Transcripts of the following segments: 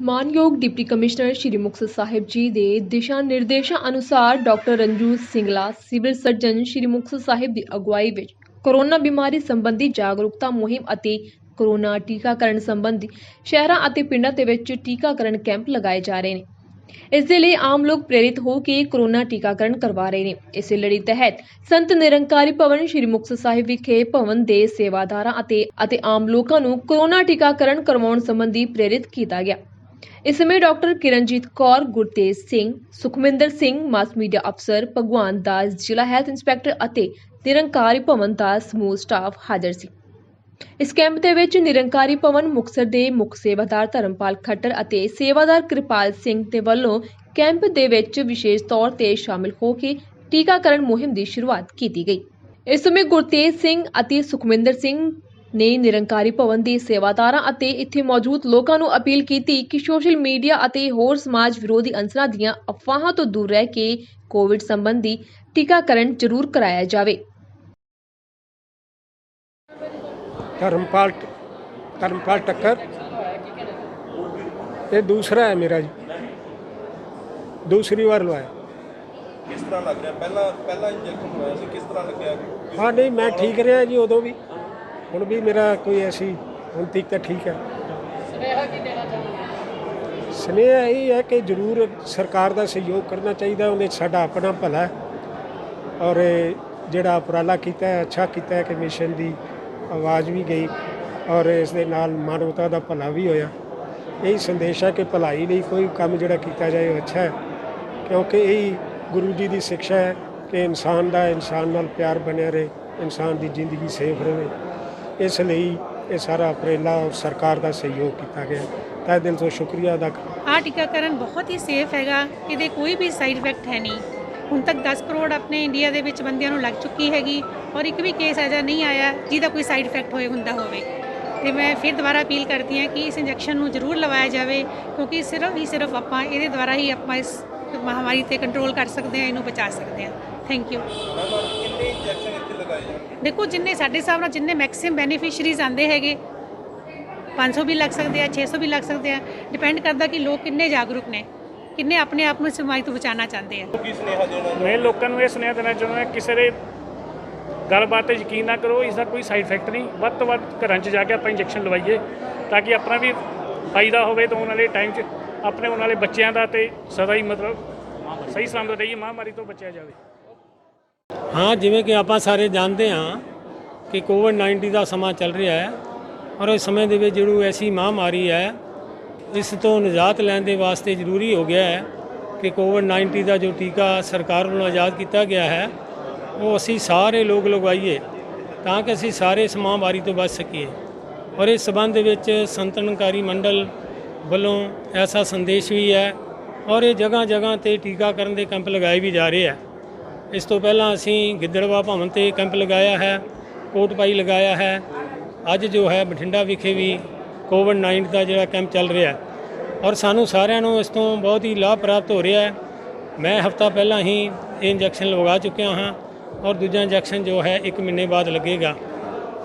ਮਾਨਯੋਗ deputy commissioner Shri Muktsar Sahib ji ਦੇ ਦਿਸ਼ਾ ਨਿਰਦੇਸ਼ਾਂ ਅਨੁਸਾਰ doctor Ranju Singla, civil surgeon Shri Muktsar Sahib ਦੀ ਅਗਵਾਈ ਵਿੱਚ ਕੋਰੋਨਾ ਬਿਮਾਰੀ ਸੰਬੰਧੀ ਜਾਗਰੂਕਤਾ ਮੁਹਿੰਮ ਅਤੇ ਕੋਰੋਨਾ ਟੀਕਾਕਰਨ ਸੰਬੰਧੀ ਸ਼ਹਿਰਾਂ ਅਤੇ ਪਿੰਡਾਂ ਦੇ ਵਿੱਚ ਟੀਕਾਕਰਨ ਕੈਂਪ ਲਗਾਏ ਜਾ ਰਹੇ ਨੇ। ਇਸ ਦੇ ਲਈ ਆਮ ਲੋਕ ਪ੍ਰੇਰਿਤ ਹੋ ਕੇ ਕੋਰੋਨਾ ਟੀਕਾਕਰਨ ਕਰਵਾ ਰਹੇ ਨੇ। ਇਸੇ ਲੜੀ ਤਹਿਤ ਸੰਤ ਨਿਰੰਕਾਰੀ ਭਵਨ ਸ਼੍ਰੀ ਮੁਕਤਸਰ ਸਾਹਿਬ ਵਿਖੇ ਭਵਨ ਦੇ ਸੇਵਾਦਾਰਾਂ ਅਤੇ ਅਤੇ ਆਮ ਲੋਕਾਂ ਨੂੰ ਕੋਰੋਨਾ ਟੀਕਾਕਰਨ ਕਰਵਾਉਣ ਸੰਬੰਧੀ ਪ੍ਰੇਰਿਤ ਕੀਤਾ ਗਿਆ। ਇਸ ਸਮੇਂ doctor Kiranjit Kaur, Gurtej Singh, Sukhminder Singh, mass media ਅਫਸਰ, ਭਗਵਾਨ ਦਾਸ, ਜ਼ਿਲ੍ਹਾ ਹੈਲਥ ਇੰਸਪੈਕਟਰ ਅਤੇ ਨਿਰੰਕਾਰੀ ਭਵਨ ਦਾ ਸਮੂਹ ਸਟਾਫ ਹਾਜ਼ਰ ਸੀ। ਇਸ ਕੈਂਪ ਦੇ ਵਿੱਚ ਨਿਰੰਕਾਰੀ ਭਵਨ ਮੁਕਤਸਰ ਦੇ ਮੁੱਖ ਸੇਵਾਦਾਰ ਧਰਮਪਾਲ ਖੱਟਰ ਅਤੇ ਸੇਵਾਦਾਰ ਕਿਰਪਾਲ ਸਿੰਘ ਦੇ ਵੱਲੋਂ ਕੈਂਪ ਦੇ ਵਿੱਚ ਵਿਸ਼ੇਸ਼ ਤੌਰ ਤੇ ਸ਼ਾਮਿਲ ਹੋ ਕੇ ਟੀਕਾਕਰਨ ਮੁਹਿੰਮ ਦੀ ਸ਼ੁਰੂਆਤ ਕੀਤੀ ਗਈ। ਇਸ ਸਮੇਂ ਗੁਰਤੇਜ ਸਿੰਘ ਅਤੇ ਸੁਖਮਿੰਦਰ ਸਿੰਘ ਨੇ ਨਿਰੰਕਾਰੀ ਭਵਨ ਦੇ ਸੇਵਾਦਾਰਾਂ ਅਤੇ ਇੱਥੇ ਮੌਜੂਦ ਲੋਕਾਂ ਨੂੰ ਅਪੀਲ ਕੀਤੀ ਕਿ ਸੋਸ਼ਲ ਮੀਡੀਆ ਅਤੇ ਹੋਰ ਸਮਾਜ ਵਿਰੋਧੀ ਅੰਸਰਾਂ ਦੀਆਂ ਅਫਵਾਹਾਂ ਤੋਂ ਦੂਰ ਰਹਿ ਕੇ ਕੋਵਿਡ ਸੰਬੰਧੀ ਟੀਕਾਕਰਨ ਜ਼ਰੂਰ ਕਰਾਇਆ ਜਾਵੇ। ਧਰਮਪਾਲ ਧਰਮਪਾਲ ਟੱਕਰ। ਇਹ ਦੂਸਰਾ ਹੈ ਮੇਰਾ ਜੀ। ਦੂਸਰੀ ਵਾਰ ਲਵਾਇਆ। ਕਿਸ ਤਰ੍ਹਾਂ ਲੱਗ ਰਿਹਾ? ਪਹਿਲਾਂ ਪਹਿਲਾ ਇੰਜੈਕਸ਼ਨ ਹੋਇਆ ਸੀ ਕਿਸ ਤਰ੍ਹਾਂ ਲੱਗਿਆ? ਹਾਂ ਨਹੀਂ ਮੈਂ ਠੀਕ ਰਿਹਾ ਜੀ ਉਦੋਂ ਵੀ। ਹੁਣ ਵੀ ਮੇਰਾ ਕੋਈ ਐਸੀ ਹੁਣ ਤੱਕ ਤਾਂ ਠੀਕ ਹੈ। ਸੁਨੇਹਾ ਇਹ ਹੈ ਕਿ ਜ਼ਰੂਰ ਸਰਕਾਰ ਦਾ ਸਹਿਯੋਗ ਕਰਨਾ ਚਾਹੀਦਾ ਉਹਦੇ ਸਾਡਾ ਆਪਣਾ ਭਲਾ ਹੈ। ਔਰ ਜਿਹੜਾ ਉਪਰਾਲਾ ਕੀਤਾ ਹੈ ਅੱਛਾ ਕੀਤਾ ਹੈ ਕਿ ਮਿਸ਼ਨ ਦੀ ਆਵਾਜ਼ ਵੀ ਗਈ ਔਰ ਇਸ ਦੇ ਨਾਲ ਮਾਨਵਤਾ ਦਾ ਭਲਾ ਵੀ ਹੋਇਆ। ਇਹੀ ਸੰਦੇਸ਼ ਹੈ ਕਿ ਭਲਾਈ ਲਈ ਕੋਈ ਕੰਮ ਜਿਹੜਾ ਕੀਤਾ ਜਾਏ ਉਹ ਅੱਛਾ ਹੈ ਕਿਉਂਕਿ ਇਹੀ ਗੁਰੂ ਜੀ ਦੀ ਸਿੱਖਿਆ ਹੈ ਕਿ ਇਨਸਾਨ ਦਾ ਇਨਸਾਨ ਨਾਲ ਪਿਆਰ ਬਣਿਆ ਰਹੇ ਇਨਸਾਨ ਦੀ ਜ਼ਿੰਦਗੀ ਸੇਫ ਰਹੇ। ਇਸ ਲਈ ਇਹ ਸਾਰਾ ਉਪਰੇਲਾ ਸਰਕਾਰ ਦਾ ਸਹਿਯੋਗ ਕੀਤਾ ਗਿਆ। ਤਹਿ ਦਿਲ ਤੋਂ ਸ਼ੁਕਰੀਆ ਅਦਾ ਕਰ ਆਹ ਟੀਕਾਕਰਨ ਬਹੁਤ ਹੀ ਸੇਫ ਹੈਗਾ ਇਹਦੇ ਕੋਈ ਵੀ ਸਾਈਡ ਇਫੈਕਟ ਹੈ ਨਹੀਂ। ਹੁਣ ਤੱਕ 10 ਕਰੋੜ ਆਪਣੇ ਇੰਡੀਆ ਦੇ ਵਿੱਚ ਬੰਦਿਆਂ ਨੂੰ ਲੱਗ ਚੁੱਕੀ ਹੈਗੀ ਔਰ ਇੱਕ ਵੀ ਕੇਸ ਐਜਾ ਨਹੀਂ ਆਇਆ ਜਿਹਦਾ ਕੋਈ ਸਾਈਡ ਇਫੈਕਟ ਹੋਏ ਹੁੰਦਾ ਹੋਵੇ। ਤੇ ਮੈਂ ਫਿਰ ਦੁਬਾਰਾ ਅਪੀਲ ਕਰਦੀ ਹਾਂ ਕਿ ਇਸ ਇੰਜੈਕਸ਼ਨ ਨੂੰ ਜ਼ਰੂਰ ਲਵਾਇਆ ਜਾਵੇ, ਕਿਉਂਕਿ ਸਿਰਫ ਹੀ ਸਿਰਫ ਆਪਾਂ ਇਹਦੇ ਦੁਆਰਾ ਹੀ ਆਪਾਂ ਇਸ ਮਹਾਮਾਰੀ ਤੇ ਕੰਟਰੋਲ ਕਰ ਸਕਦੇ ਹਾਂ ਇਹਨੂੰ ਬਚਾ ਸਕਦੇ ਹਾਂ। ਥੈਂਕ ਯੂ ਮੈਮ ਕਿੰਨੇ ਇੰਜੈਕਸ਼ਨ ਇੱਥੇ ਲਗਾਏ ਜਾਣਗੇ ਦੇਖੋ ਜਿੰਨੇ ਸਾਡੇ ਹਿਸਾਬ ਨਾਲ ਜਿੰਨੇ ਮੈਕਸਿਮਮ ਬੈਨੀਫੀਸ਼ੀਅਰੀਜ਼ ਆਂਦੇ ਹੈਗੇ 500 ਵੀ ਲੱਗ ਸਕਦੇ ਆ 600 ਵੀ ਲੱਗ ਸਕਦੇ ਆ। ਡਿਪੈਂਡ ਕਰਦਾ ਕਿ ਲੋਕ ਕਿੰਨੇ ਜਾਗਰੂਕ ਨੇ ਕਿੰਨੇ ਆਪਣੇ ਆਪ ਨੂੰ ਇਸ ਬਿਮਾਰੀ ਤੋਂ ਬਚਾਉਣਾ ਚਾਹੁੰਦੇ ਆ। ਕੀ ਸੁਨੇਹਾ ਦੇਣਾ ਮੈਂ ਲੋਕਾਂ ਨੂੰ ਇਹ ਸੁਨੇਹਾ ਦੇਣਾ ਚਾਹੁੰਦਾ ਕਿਸੇ ਦੇ ਗੱਲਬਾਤ ਤੇ ਯਕੀਨ ਨਾ ਕਰੋ ਇਸ ਦਾ ਕੋਈ ਸਾਈਡ ਇਫੈਕਟ ਨਹੀਂ। ਵੱਧ ਤੋਂ ਵੱਧ ਘਰਾਂ 'ਚ ਜਾ ਕੇ ਆਪਾਂ ਇੰਜੈਕਸ਼ਨ ਲਵਾਈਏ ਤਾਂ ਕਿ ਆਪਣਾ ਵੀ ਫਾਇਦਾ ਹੋਵੇ ਤਾਂ ਆਉਣ ਵਾਲੇ ਟਾਈਮ 'ਚ। ਆਪਣੇ ਆਉਣ ਵਾਲੇ ਬੱਚਿਆਂ ਦਾ ਤੇ ਸਦਾ ਹੀ ਮਤਲਬ ਸਹੀ ਸਲਾਮਤ ਰਹੀਏ, ਮਹਾਮਾਰੀ ਤੋਂ ਬਚਿਆ ਜਾਵੇ। ਹਾਂ, ਜਿਵੇਂ ਕਿ ਆਪਾਂ ਸਾਰੇ ਜਾਣਦੇ ਹਾਂ ਕਿ ਕੋਵਿਡ 19 ਦਾ ਸਮਾਂ ਚੱਲ ਰਿਹਾ ਹੈ ਔਰ ਇਸ ਸਮੇਂ ਦੇ ਵਿੱਚ ਜਿਹੜੀ ਐਸੀ ਮਹਾਮਾਰੀ ਹੈ, ਇਸ ਤੋਂ ਨਿਜਾਤ ਲੈਣ ਦੇ ਵਾਸਤੇ ਜ਼ਰੂਰੀ ਹੋ ਗਿਆ ਹੈ ਕਿ ਕੋਵਿਡ 19 ਦਾ ਜੋ ਟੀਕਾ ਸਰਕਾਰ ਵੱਲੋਂ ਆਜ਼ਾਦ ਕੀਤਾ ਗਿਆ ਹੈ, ਉਹ ਅਸੀਂ ਸਾਰੇ ਲੋਕ ਲਗਵਾਈਏ ਤਾਂ ਕਿ ਅਸੀਂ ਸਾਰੇ ਇਸ ਮਹਾਮਾਰੀ ਤੋਂ ਬਚ ਸਕੀਏ। ਔਰ ਇਸ ਸਬੰਧ ਦੇ ਵਿੱਚ ਸੰਤਨਕਾਰੀ ਮੰਡਲ ਵੱਲੋਂ ਐਸਾ ਸੰਦੇਸ਼ ਵੀ ਹੈ ਔਰ ਇਹ ਜਗ੍ਹਾ ਜਗ੍ਹਾ ਤੇ ਟੀਕਾਕਰਨ ਦੇ ਕੈਂਪ ਲਗਾਏ ਵੀ ਜਾ ਰਹੇ ਹੈ ਇਸ ਤੋਂ ਪਹਿਲਾਂ ਅਸੀਂ ਗਿੱਦੜਵਾ ਭਵਨ ਤੇ ਕੈਂਪ ਲਗਾਇਆ ਹੈ ਕੋਟਪਾਈ ਲਗਾਇਆ ਹੈ। ਅੱਜ ਜੋ ਹੈ, ਬਠਿੰਡਾ ਵਿਖੇ ਵੀ ਕੋਵਿਡ 19 ਦਾ ਜਿਹੜਾ ਕੈਂਪ ਚੱਲ ਰਿਹਾ ਹੈ। ਔਰ ਸਾਨੂੰ ਸਾਰਿਆਂ ਨੂੰ ਇਸ ਤੋਂ ਬਹੁਤ ਹੀ ਲਾਭ ਪ੍ਰਾਪਤ ਹੋ ਰਿਹਾ ਹੈ। ਮੈਂ ਹਫਤਾ ਪਹਿਲਾਂ ਹੀ ਇਹ ਇੰਜੈਕਸ਼ਨ ਲਗਾ ਚੁੱਕਿਆ ਹਾਂ ਔਰ ਦੂਜਾ ਇੰਜੈਕਸ਼ਨ ਜੋ ਹੈ 1 ਮਹੀਨੇ ਬਾਅਦ ਲੱਗੇਗਾ।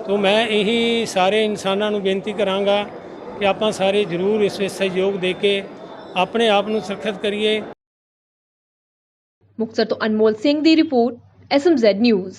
ਤੋਂ ਮੈਂ ਇਹੀ ਸਾਰੇ ਇਨਸਾਨਾਂ ਨੂੰ ਬੇਨਤੀ ਕਰਾਂਗਾ ਕਿ ਆਪਾਂ ਸਾਰੇ ਜ਼ਰੂਰ ਇਸ ਵਿੱਚ ਸਹਿਯੋਗ ਦੇ ਕੇ ਆਪਣੇ ਆਪ ਨੂੰ ਸੁਰੱਖਿਅਤ ਕਰੀਏ। ਮੁਕਤਸਰ ਤੋਂ ਅਨਮੋਲ ਸਿੰਘ ਦੀ ਰਿਪੋਰਟ ਐਸਐਮਜ਼ੈਡ ਨਿਊਜ਼